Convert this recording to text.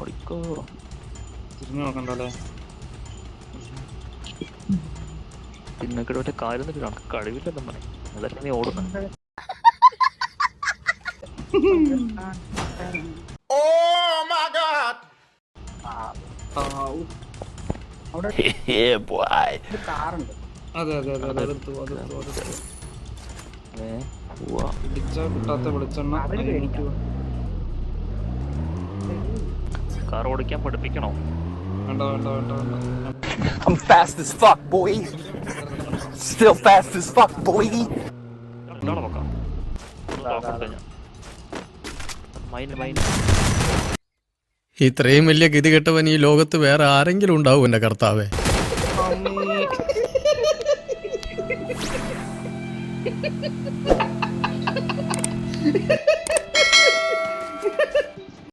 Go തിരിഞ്ഞു നോക്കണ്ടല്ലേ? പിന്നൊക്കെ മറ്റേ കാര്യം നിന്നിട്ട് നമുക്ക് കഴിവില്ലെന്നും പറയും. അതല്ല നീ ഓടുന്നു. കാറുണ്ട് അതെ അതെ അതെ അതെ എടുത്തു അതെടുത്തു അതെടുത്തു. പിടിച്ച കിട്ടാത്ത വെളിച്ചെണ്ണ കാർ ഓടിക്കാൻ പഠിപ്പിക്കണോ? വേണ്ട വേണ്ട വേണ്ട വേണ്ട. I'm fast as fuck, boy. Still fast as fuck, boy. രണ്ടാളെ നോക്കാം. നോക്കട്ടെ ഞാൻ. മൈൻഡ് മൈൻഡ് ഇത്രയും വലിയ ഗതി കെട്ടവൻ ഈ ലോകത്ത് വേറെ ആരെങ്കിലും ഉണ്ടാവും എന്റെ കർത്താവേ. അമ്മീ.